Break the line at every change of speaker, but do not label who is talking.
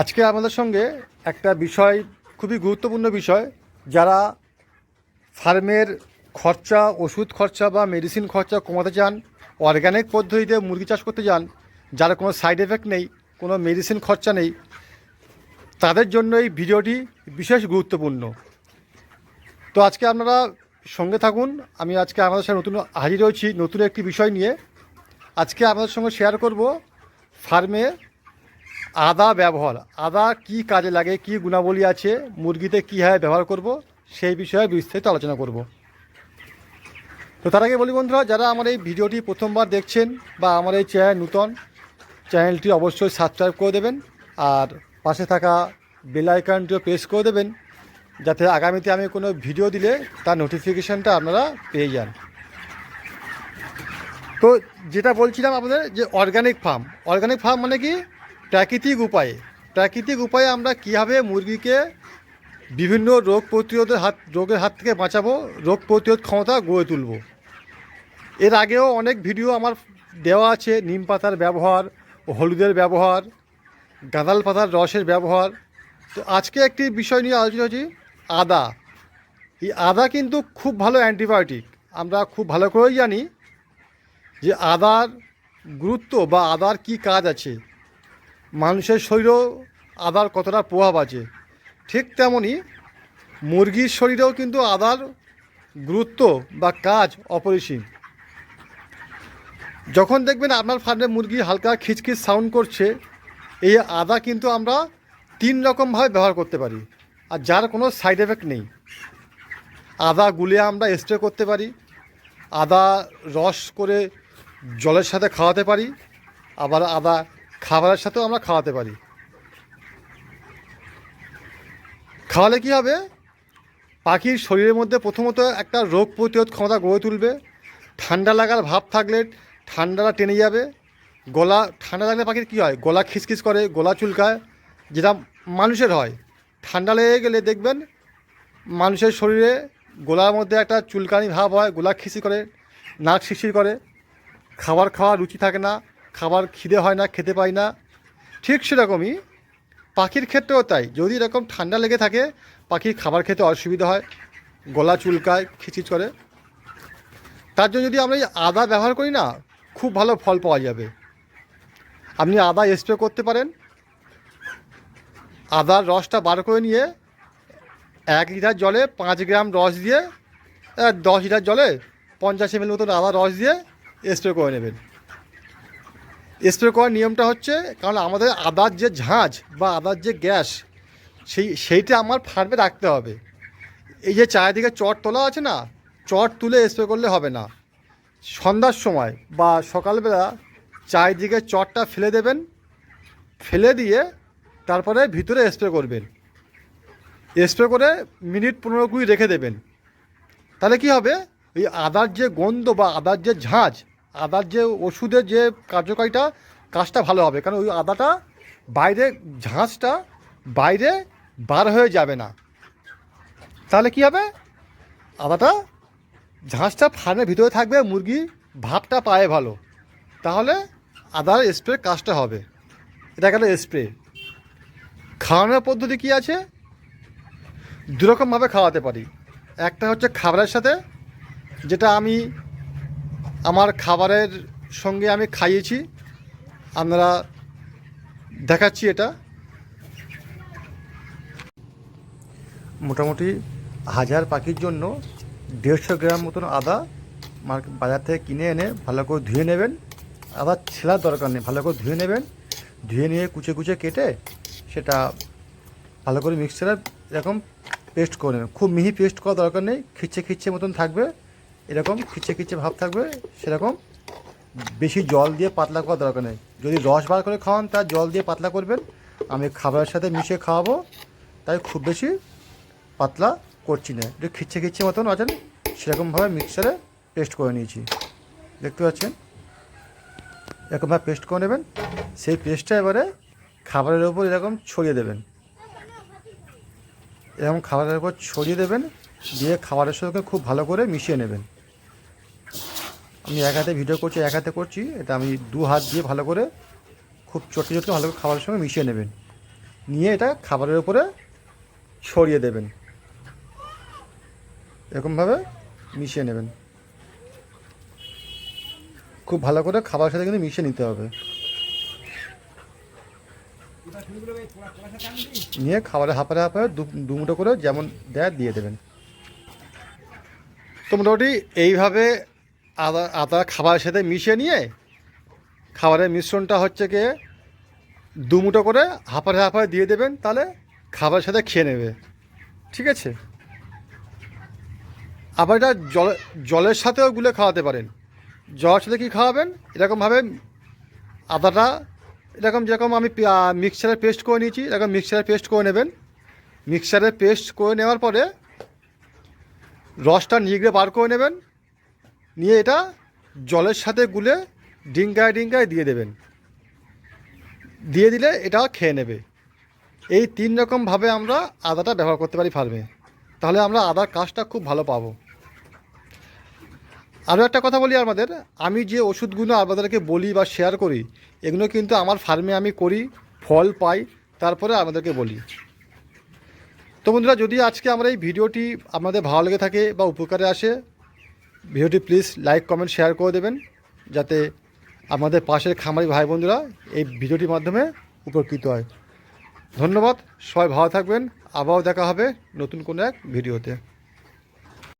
আজকে আমাদের সঙ্গে একটা বিষয়, খুবই গুরুত্বপূর্ণ বিষয়, যারা ফার্মের খরচা, ওষুধ খরচা বা মেডিসিন খরচা কমাতে চান অর্গ্যানিক পদ্ধতিতে মুরগি চাষ করতে চান, যার কোনো সাইড এফেক্ট নেই, কোনো মেডিসিন খরচা নেই, তাদের জন্য এই ভিডিওটি বিশেষ গুরুত্বপূর্ণ। তো আজকে আপনারা সঙ্গে থাকুন, আমি আজকে আমাদের সাথে নতুন হাজির হয়েছি, নতুন একটি বিষয় নিয়ে। আজকে আপনাদের সঙ্গে শেয়ার করব ফার্মে আদা ব্যবহার, আদা কি কাজে লাগে, কি গুণাবলী আছে, মুরগিতে কীভাবে ব্যবহার করব, সেই বিষয়ে বিস্তারিত আলোচনা করব। তো তার আগে বলি বন্ধুরা, যারা আমার এই ভিডিওটি প্রথমবার দেখছেন বা আমার এই চ্যানেল নূতন, চ্যানেলটি অবশ্যই সাবস্ক্রাইব করে দেবেন আর পাশে থাকা বেল আইকনটিও প্রেস করে দেবেন, যাতে আগামীতে আমি কোনো ভিডিও দিলে তার নোটিফিকেশানটা আপনারা পেয়ে যান। তো যেটা বলছিলাম আপনাদের যে অর্গানিক ফার্ম অর্গানিক ফার্ম মানে কি? প্রাকৃতিক উপায়ে। প্রাকৃতিক উপায়ে আমরা কীভাবে মুরগিকে বিভিন্ন রোগ প্রতিরোধের হাত, রোগের হাত থেকে বাঁচাবো, রোগ প্রতিরোধ ক্ষমতা গড়ে তুলব। এর আগেও অনেক ভিডিও আমার দেওয়া আছে, নিম পাতার ব্যবহার, হলুদের ব্যবহার, গাঁদাল পাতার রসের ব্যবহার। তো আজকে একটি বিষয় নিয়ে আলোচনা হচ্ছে আদা। এই আদা কিন্তু খুব ভালো অ্যান্টিবায়োটিক। আমরা খুব ভালো করেই জানি যে আদার গুরুত্ব বা আদার কি কাজ আছে। মানুষের শরীরেও আদার কতটা প্রভাব আছে? ঠিক তেমনই মুরগির শরীরেও কিন্তু আদার গুরুত্ব বা কাজ অপরিসীম। যখন দেখবেন আপনার ফার্মে মুরগি হালকা খিচখিচ সাউন্ড করছে, এই আদা কিন্তু আমরা তিন রকমভাবে ব্যবহার করতে পারি, আর যার কোনো সাইড এফেক্ট নেই। আদা গুলে আমরা স্প্রে করতে পারি, আদা রস করে জলের সাথে খাওয়াতে পারি, আবার আদা খাবারের সাথেও আমরা খাওয়াতে পারি। খাওয়ালে কি হবে? পাখির শরীরের মধ্যে প্রথমত একটা রোগ প্রতিরোধ ক্ষমতা গড়ে তুলবে। ঠান্ডা লাগার ভাব থাকলে ঠান্ডাটা টেনে যাবে। গলা, ঠান্ডা লাগলে পাখির কী হয়? গলা খিসখিস করে, গলা চুলকায়, যেটা মানুষের হয়। ঠান্ডা লেগে গেলে দেখবেন মানুষের শরীরে গোলার মধ্যে একটা চুলকানি ভাব হয়, গোলা খিসি করে, নাক শিরশির করে। খাবার খাওয়ার রুচি থাকে না। খাবার খিদে হয় না, খেতে পাই না। ঠিক সেরকমই পাখির ক্ষেত্রেও তাই। যদি এরকম ঠান্ডা লেগে থাকে, পাখির খাবার খেতে অসুবিধা হয়, গলা চুলকায় খিচিচ করে। তার জন্য যদি আমরা এই আদা ব্যবহার করি না, খুব ভালো ফল পাওয়া যাবে। আপনি আদা স্প্রে করতে পারেন। আদার রসটা বার করে নিয়ে এক লিটার জলে পাঁচ গ্রাম রস দিয়ে দশ লিটার জলে পঞ্চাশ এমএল মতন আদা রস দিয়ে স্প্রে করে নেবেন। স্প্রে করার নিয়মটা হচ্ছে, কারণ আমাদের আদার যে ঝাঁঝ বা আদার যে গ্যাস, সেই, সেইটা আমার ফার্মে রাখতে হবে। এই যে চারিদিকে চট তোলা আছে না, চট তুলে স্প্রে করলে হবে না। সন্ধ্যার সময় বা সকালবেলা চারিদিকে চটটা ফেলে দেবেন, ফেলে দিয়ে তারপরে ভিতরে স্প্রে করবেন। স্প্রে করে মিনিট পনেরো কুড়ি রেখে দেবেন। তাহলে কি হবে? ওই আদার যে গন্ধ বা আদার যে ঝাঁঝ আদার যে ওষুধের যে কার্যকারিতা, কাজটা ভালো হবে। কারণ ওই আদাটা বাইরে ঝাঁঝটা বাইরে বার হয়ে যাবে না। তাহলে কি হবে? আদাটা ঝাঁঝটা ফার্মের ভিতরে থাকবে, মুরগি ভাবটা পায় ভালো। তাহলে আদার স্প্রে কাজটা হবে। এটা গেল স্প্রে। খাওয়ানোর পদ্ধতি কি আছে? দুরকমভাবে খাওয়াতে পারি। একটা হচ্ছে খাবারের সাথে, যেটা আমি আমার খাবারের সঙ্গে আমি খাইয়েছি। আপনারা দেখাচ্ছি এটা। মোটামুটি হাজার পাখির জন্য দেড়শো গ্রাম মতন আদা বাজার থেকে কিনে এনে ভালো করে ধুয়ে নেবেন। আদা ছেলার দরকার নেই, ভালো করে ধুয়ে নেবেন। ধুয়ে নিয়ে কুচে কুচে কেটে সেটা ভালো করে মিক্সচারে এরকম পেস্ট করে নেবেন। খুব মিহি পেস্ট করা দরকার নেই খিচ্ছে খিচ্ছে মতন থাকবে। এরকম খিচ্ছে খিচ্ছে ভাব থাকবে, সেরকম বেশি জল দিয়ে পাতলা করা দরকার নেই। যদি রস বার করে খাওয়ান, তার জল দিয়ে পাতলা করবেন। আমি খাবারের সাথে মিশিয়ে খাওয়াবো, তাই খুব বেশি পাতলা করছি না। একটু খিচ্ছে খিচ্ছে মতন আছেন সেরকমভাবে মিক্সারে পেস্ট করে নিয়েছি। দেখতে পাচ্ছেন? এরকমভাবে পেস্ট করে নেবেন। সেই পেস্টটা এবারে খাবারের ওপর এরকম ছড়িয়ে দেবেন। এরকম খাবারের উপর ছড়িয়ে দেবেন, দিয়ে খাবারের সঙ্গে খুব ভালো করে মিশিয়ে নেবেন। আমি এক হাতে ভিডিও করছি, এক হাতে করছি, এটা আমি দু হাত দিয়ে ভালো করে খুব চটকে চটকে ভালো করে খাবারের সঙ্গে মিশিয়ে নেবেন। নিয়ে এটা খাবারের উপরে ছড়িয়ে দেবেন। এরকমভাবে মিশিয়ে নেবেন। খুব ভালো করে খাবারের সাথে কিন্তু মিশিয়ে নিতে হবে। নিয়ে খাবারে হাঁপারে হাঁপারে দু দু মুঠো করে যেমন দেয় দিয়ে দেবেন। তো মোটামুটি এইভাবে আদা আদা খাবারের সাথে মিশিয়ে নিয়ে খাবারের মিশ্রণটা হচ্ছে গিয়ে দু মুঠো করে হাঁপারে হাঁপারে দিয়ে দেবেন, তাহলে খাবারের সাথে খেয়ে নেবে। ঠিক আছে? আবার এটা জল, জলের সাথেও গুলে খাওয়াতে পারেন। জলের সাথে কী খাওয়াবেন? এরকমভাবে আদাটা, এরকম যেরকম আমি মিক্সারে পেস্ট করে নিয়েছি, এরকম মিক্সারে পেস্ট করে নেবেন। মিক্সারে পেস্ট করে নেওয়ার পরে রসটা নিগড়ে বার করে নেবেন। নিয়ে এটা জলের সাথে গুলে ডিঙ্গায় ডিঙ্গায় দিয়ে দেবেন। দিয়ে দিলে এটা খেয়ে নেবে। এই তিন রকমভাবে আমরা আদাটা ব্যবহার করতে পারি ফার্মে। তাহলে আমরা আদার কাজটা খুব ভালো পাবো। আরও একটা কথা বলি আমাদের, আমি যে ওষুধগুলো আপনাদেরকে বলি বা শেয়ার করি, এগুলো কিন্তু আমার ফার্মে আমি করি, ফল পাই, তারপরে আপনাদেরকে বলি। তো বন্ধুরা, যদি আজকে আমরা এই ভিডিওটি আপনাদের ভালো লেগে থাকে বা উপকারে আসে ভিডিওটি প্লিজ লাইক, কমেন্ট, শেয়ার করে দেবেন, যাতে আমাদের পাশের খামারি ভাই বন্ধুরা এই ভিডিওটির মাধ্যমে উপকৃত হয়। ধন্যবাদ, সবাই ভালো থাকবেন, আবারও দেখা হবে নতুন কোনো এক ভিডিওতে।